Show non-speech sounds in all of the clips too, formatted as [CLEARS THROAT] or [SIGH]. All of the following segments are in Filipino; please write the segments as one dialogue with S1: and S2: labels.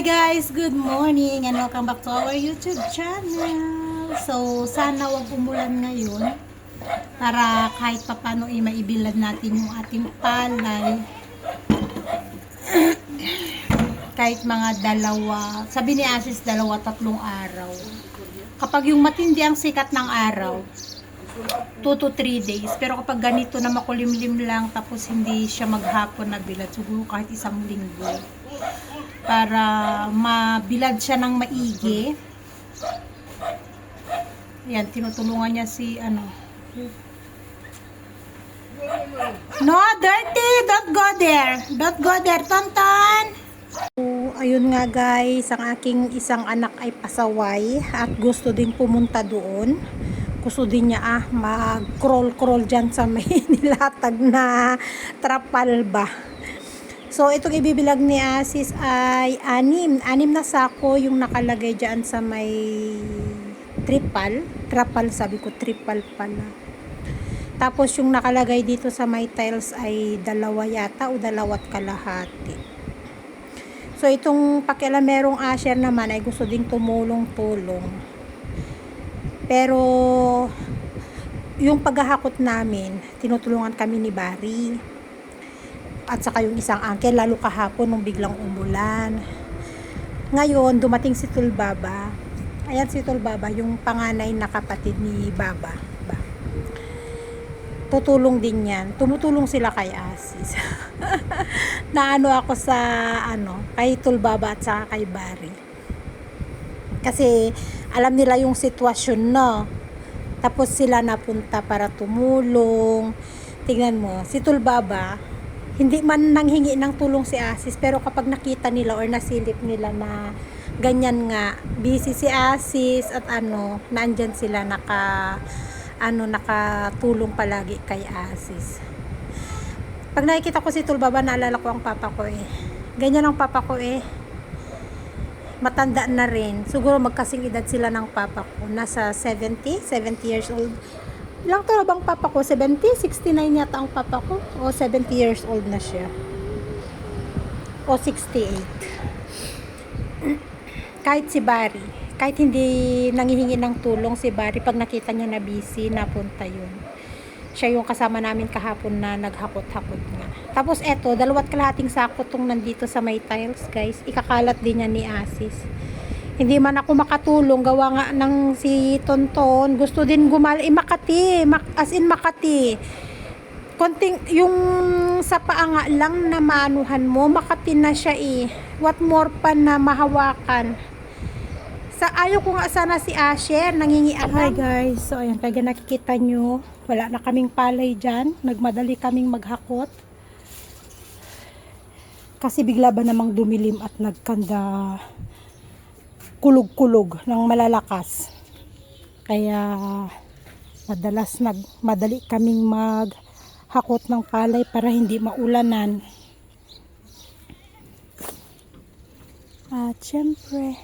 S1: Hi guys, good morning and welcome back to our YouTube channel. So, sana wag umulan ngayon para kahit papano ay maibilad natin yung ating palay. [CLEARS THROAT] kahit mga dalawa, sabi ni Asis dalawa, tatlong araw. Kapag yung matindi ang sikat ng araw, 2 to 3 days. Pero kapag ganito na makulimlim lang tapos hindi siya maghapon na bilad, siguro kahit isang linggo para mabilad siya ng maigi. Ayan, tinutulungan niya si ano. No, dirty! Don't go there! Don't go there, Tonton! So, ayun nga guys, ang aking isang anak ay pasaway at gusto din pumunta doon. Gusto din niya ah, mag-crawl-crawl dyan sa may [LAUGHS] nilatag na trapal ba. So, itong ibibilag ni Asis ay anim. Anim na sako yung nakalagay dyan sa may tripal. Trapal, sabi ko, tripal pala. Tapos, yung nakalagay dito sa may tiles ay dalawa yata o dalawat kalahati. So, itong pakialamerong asher naman ay gusto ding tumulong-tulong. Pero, yung paghahakot namin, tinutulungan kami ni Barry at saka yung isang uncle lalo kahapon nung biglang umulan. Ngayon dumating si Tulbaba. Ayan si Tulbaba yung panganay na kapatid ni Baba. Ba? tutulong din yan. Tumutulong sila kay Asis. [LAUGHS] Naano ako sa ano kay Tulbaba at saka kay Barry. Kasi alam nila yung sitwasyon no? Tapos sila napunta para tumulong. Tingnan mo si Tulbaba hindi man nanghingi ng tulong si Asis pero kapag nakita nila or nasilip nila na ganyan nga busy si Asis at ano nandyan sila naka ano nakatulong palagi kay Asis. Pag nakikita ko si Tulbaba naalala ko ang papa ko eh. Ganyan ang papa ko eh. Matanda na rin. Siguro magkasing edad sila ng papa ko. Nasa 70 70 years old Ilang taon bang papa ko? 70? 69 yata ang papa ko. O 70 years old na siya. O 68. [CLEARS THROAT] kahit si Barry, kahit hindi nangihingi ng tulong si Barry, pag nakita niya na busy, napunta yun. Siya yung kasama namin kahapon na naghakot-hakot nga. Tapos eto, dalawat kalahating sako tong nandito sa may tiles, guys. Ikakalat din niya ni Asis hindi man ako makatulong gawa nga ng si Tonton. Gusto din gumal eh, Makati as in Makati. Konting yung sa paa nga lang na maanuhan mo Makati na siya eh. What more pa na mahawakan? Sa ayaw ko nga sana si Asher nangingialam hi guys. So ayan kaya nakikita nyo wala na kaming palay dyan. Nagmadali kaming maghakot. Kasi bigla ba namang dumilim at nagkanda kulog-kulog ng malalakas. Kaya madalas nag madali kaming maghakot ng palay para hindi maulanan. At syempre,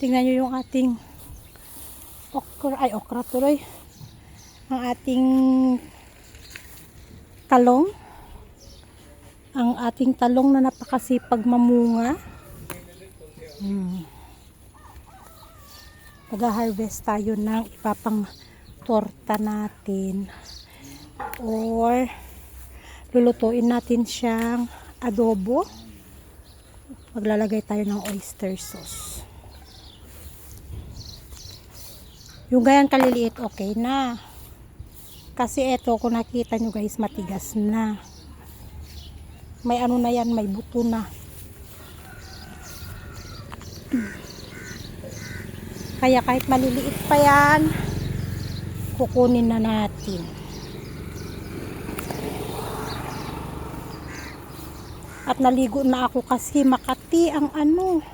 S1: tingnan nyo yung ating okra, ay okra tuloy. Ang ating talong. Ang ating talong na napakasipag mamunga. Hmm mag-harvest tayo ng ipapang torta natin. Or lulutuin natin siyang adobo. Maglalagay tayo ng oyster sauce. Yung ganyan kaliliit okay na. Kasi eto kung nakita nyo guys matigas na. May ano na yan may buto na Kaya kahit maliliit pa yan, kukunin na natin. At naligo na ako kasi Makati ang ano.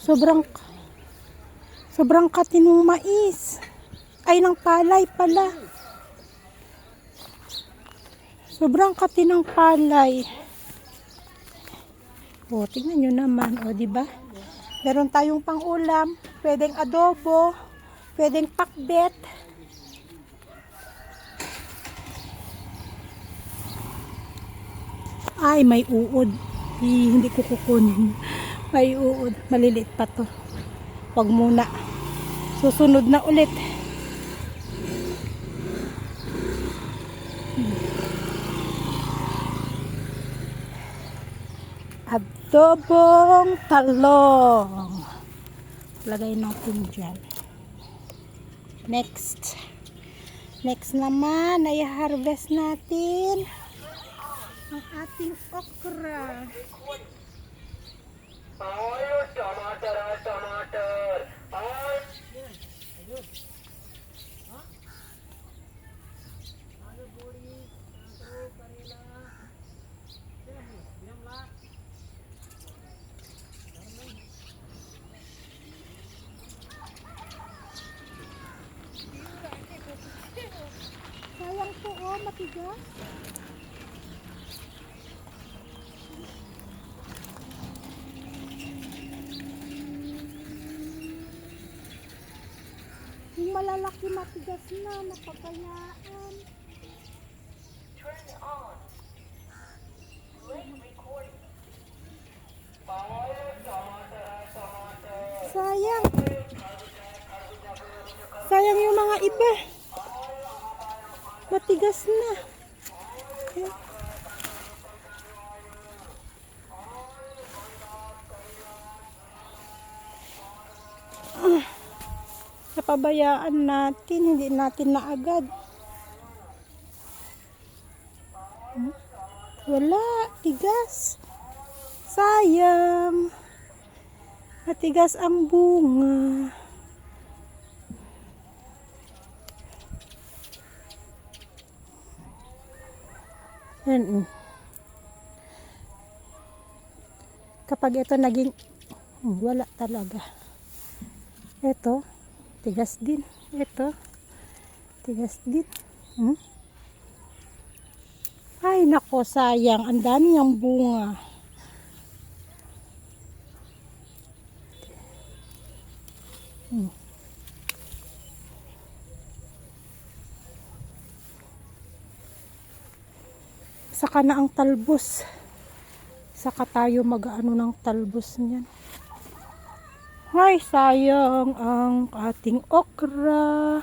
S1: Sobrang sobrang katinong mais. Ay, ng palay pala. Sobrang katinong palay. O, tingnan nyo naman. O, di ba? Meron tayong pang-ulam, pwedeng adobo, pwedeng pakbet. Ay, may uod. Hi, hindi ko kukunin. May uod. Maliliit pa to. Wag muna. Susunod na ulit. Adobong talong. Lagay natin dyan. Next. Next naman, ay harvest natin ang ating okra. Sayang po oh, matigas. Yung malalaki matigas na, napapayaan. Sayang. Sayang yung mga iba. Matigas na. Ah, Napabayaan natin, hindi natin na agad. Hmm? Wala, tigas. Sayang. Matigas ang bunga. Yan. mm. Kapag ito naging hmm, wala talaga. Ito, tigas din. Ito, tigas din. Hmm? Ay, nako, sayang. Ang dami ng bunga. Saka na ang talbos. Saka tayo mag-ano ng talbos niyan. Ay, sayang ang ating okra.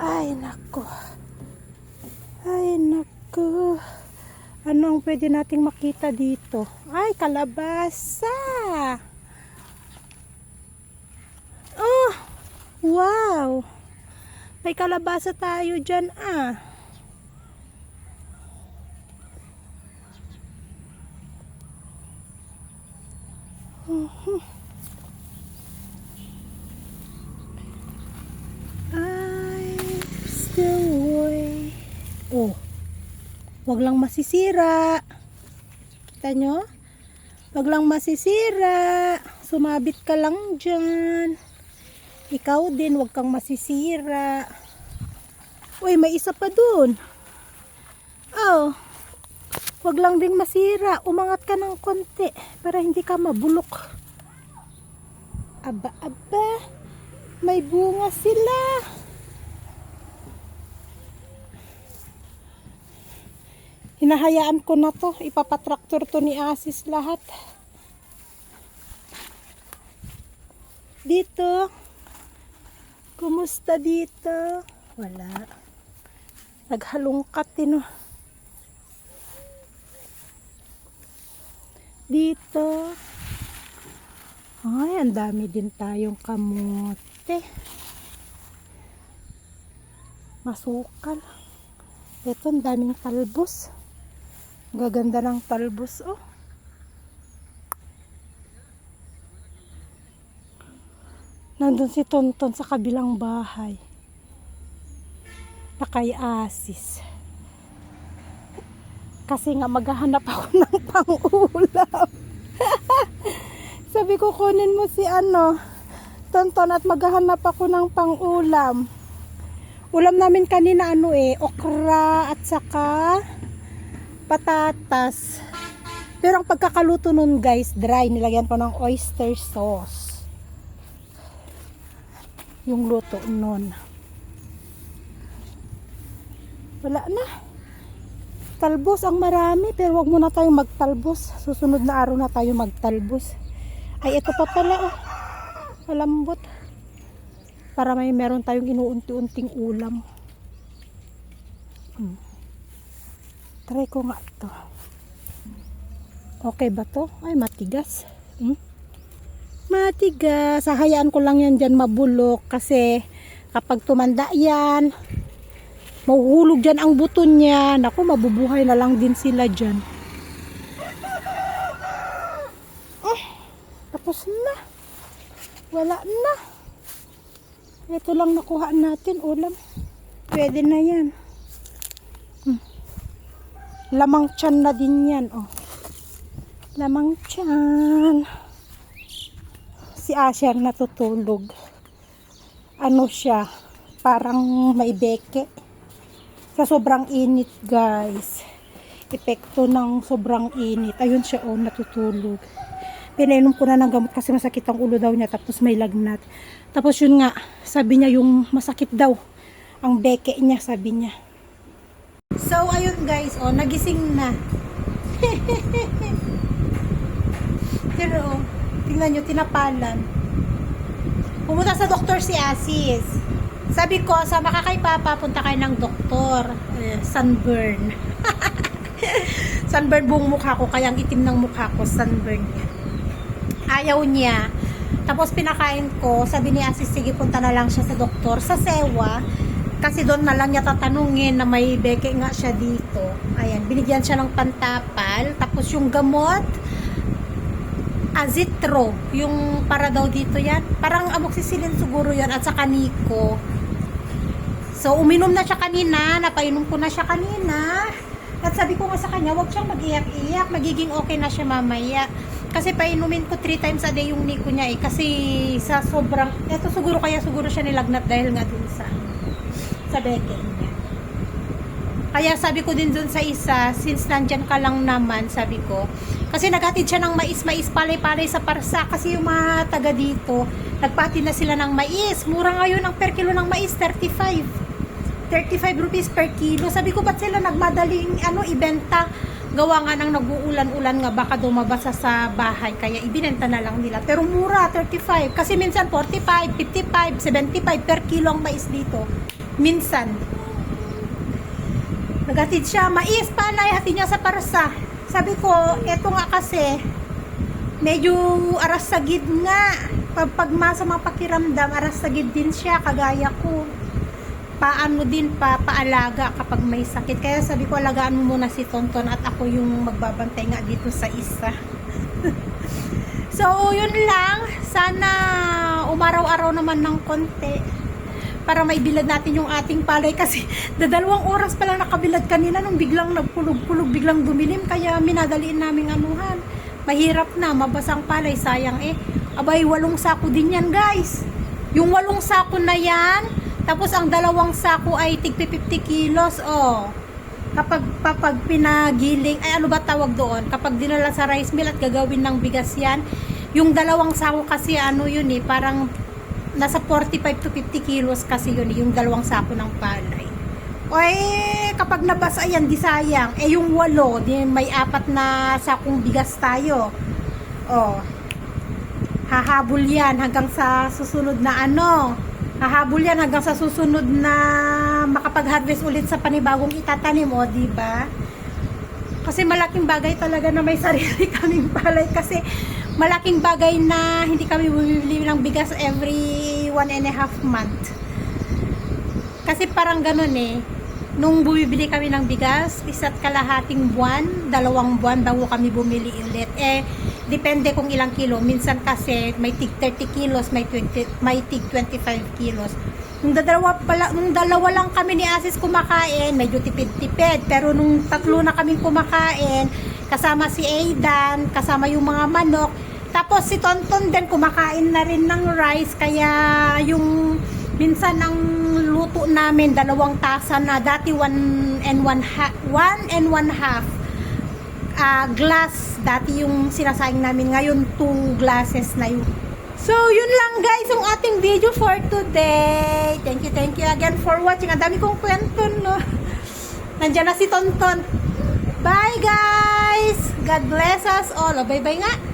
S1: Ay, nako. Ay, nako. Ano ang pwede nating makita dito? Ay, kalabasa. Oh, wow. May kalabasa tayo dyan ah. I'm still way. Oh, wag lang masisira. Kita nyo? Wag lang masisira. Sumabit ka lang dyan. Ikaw din, wag kang masisira. Uy, may isa pa dun. Oh, wag lang ding masira. Umangat ka ng konti para hindi ka mabulok. Aba, aba. May bunga sila. Hinahayaan ko na to. Ipapatraktor to ni Asis lahat. Dito. Kumusta dito? Wala. Naghalungkat din oh. Dito. Ay, ang dami din tayong kamote. Masukal. Ito, ang daming talbos. Gaganda ng talbos, oh. Nandun si Tonton sa kabilang bahay. Na kay Asis. Kasi nga maghahanap ako [LAUGHS] ng pang-ulam. [LAUGHS] Sabi ko kunin mo si ano, Tonton at maghahanap ako ng pang-ulam. Ulam namin kanina ano eh, okra at saka patatas. Pero ang pagkakaluto nun guys, dry. Nilagyan ko ng oyster sauce. Yung luto nun. Wala na. Talbos ang marami pero wag muna tayong magtalbos. Susunod na araw na tayo magtalbos. Ay ito pa pala oh. Malambot. Para may meron tayong inuunti-unting ulam. Hmm. Try ko nga to. Okay ba to? Ay matigas. Hmm? Matigas. Sahayaan ko lang yan dyan mabulok kasi kapag tumanda yan, mahuhulog dyan ang buto niya. Naku, mabubuhay na lang din sila dyan. Eh, tapos na. Wala na. Ito lang nakuha natin, ulam. Pwede na yan. Hmm. Lamang tiyan na din yan, oh. Lamang tiyan. Si Asher natutulog. Ano siya? Parang may beke. Sa sobrang init, guys. Epekto ng sobrang init. Ayun siya, oh, natutulog. Pinainom ko na ng gamot kasi masakit ang ulo daw niya tapos may lagnat. Tapos yun nga, sabi niya yung masakit daw ang beke niya, sabi niya. So, ayun guys, oh, nagising na. [LAUGHS] Pero, oh, tingnan nyo, tinapalan. Pumunta sa doktor si Asis. Sabi ko, sama ka kay Papa, punta kayo ng doktor. Eh, sunburn. [LAUGHS] sunburn buong mukha ko, kaya ang itim ng mukha ko, sunburn. Ayaw niya. Tapos pinakain ko, sabi ni Asis, sige punta na lang siya sa doktor sa Sewa. Kasi doon na lang niya tatanungin na may beke nga siya dito. Ayan, binigyan siya ng pantapal. Tapos yung gamot, Azitro, yung para daw dito yan. Parang amoxicillin siguro yan at saka Nico. So, uminom na siya kanina, napainom ko na siya kanina. At sabi ko nga sa kanya, huwag siyang mag-iyak-iyak, magiging okay na siya mamaya. Kasi painumin ko 3 times a day yung Nico niya eh. Kasi sa sobrang, eto siguro kaya siguro siya nilagnat dahil nga dun sa, sa beke niya. Kaya sabi ko din dun sa isa, since nandyan ka lang naman, sabi ko, kasi naghatid siya ng mais, mais, palay-palay sa parsa. Kasi yung mga taga dito, nagpati na sila ng mais. Mura ngayon ang per kilo ng mais, 35. 35 rupees per kilo. Sabi ko, ba't sila nagmadaling ano, ibenta? Gawa nga ng nag-uulan-ulan nga, baka dumabasa sa bahay. Kaya ibinenta na lang nila. Pero mura, 35. Kasi minsan 45, 55, 75 per kilo ang mais dito. Minsan. Nagatid siya, mais, palay, hatid niya sa parsa. Sabi ko, eto nga kasi, medyo aras sagid nga. Pag, masama pakiramdam, aras sagid din siya, kagaya ko. Paano din pa, paalaga kapag may sakit. Kaya sabi ko, alagaan mo muna si Tonton at ako yung magbabantay nga dito sa isa. [LAUGHS] so, yun lang. Sana umaraw-araw naman ng konti para maibilad natin yung ating palay kasi [LAUGHS] dadalawang oras pa lang nakabilad kanina nung biglang nagpulog-pulog, biglang dumilim kaya minadaliin naming anuhan. Mahirap na, mabasang palay, sayang eh. Abay, walong sako din yan guys. Yung walong sako na yan, tapos ang dalawang sako ay tig 50 kilos, oh. Kapag papag pinagiling, ay ano ba tawag doon? Kapag dinala sa rice mill at gagawin ng bigas yan, yung dalawang sako kasi ano yun eh, parang nasa 45 to 50 kilos kasi yun, yung dalawang sako ng palay. O eh, kapag nabasa yan, di sayang. Eh, yung walo, di may apat na sakong bigas tayo. O, hahabol yan hanggang sa susunod na ano. Hahabol yan hanggang sa susunod na makapag-harvest ulit sa panibagong itatanim, o, di ba? Kasi malaking bagay talaga na may sarili [LAUGHS] kaming palay kasi malaking bagay na hindi kami bumibili ng bigas every one and a half month. Kasi parang ganun eh. Nung bumibili kami ng bigas, isa't kalahating buwan, dalawang buwan bago kami bumili ulit. Eh, depende kung ilang kilo. Minsan kasi may tig 30 kilos, may, 20, may tig 25 kilos. Nung dalawa, pala, nung dalawa lang kami ni Asis kumakain, medyo tipid-tipid. Pero nung tatlo na kaming kumakain, kasama si Aidan, kasama yung mga manok, tapos si Tonton din kumakain na rin ng rice, kaya yung minsan ang luto namin dalawang tasa na. Dati one and one half one and one half ah, glass. Dati yung sinasayang namin ngayon two glasses na yun. So yun lang guys ang ating video for today. Thank you thank you again for watching. Ang dami kong kwento no? [LAUGHS] Nandiyan na si Tonton. Bye guys! God bless us all. Oh, bye-bye nga.